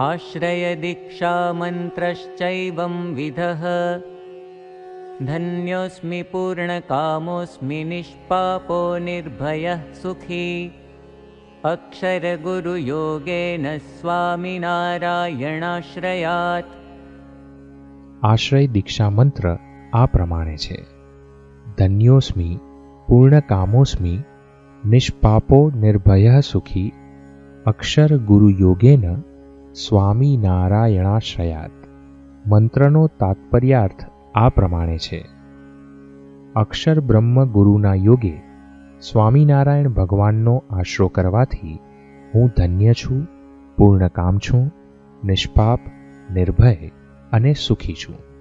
आश्रयदीक्षामन्त्रश्चैवं विधः धन्योऽस्मि पूर्णकामोऽस्मि निष्पापो निर्भयः सुखी अक्षरगुरुयोगेन स्वामिनारायणाश्रयात् આશ્રય દીક્ષા મંત્ર આ પ્રમાણે છે ધન્યોસ્મિ પૂર્ણકામોસ્મિ નિષ્પાપો નિર્ભય સુખી અક્ષર ગુરુ યોગેન સ્વામી નારાયણાશ્રયાત મંત્રનો તાત્પર્યાર્થ આ પ્રમાણે છે. અક્ષર બ્રહ્મ ગુરુના યોગે સ્વામિનારાયણ ભગવાનનો આશરો કરવાથી હું ધન્ય છું પૂર્ણકામ છું, નિષ્પાપ, નિર્ભય અને સુખી છું.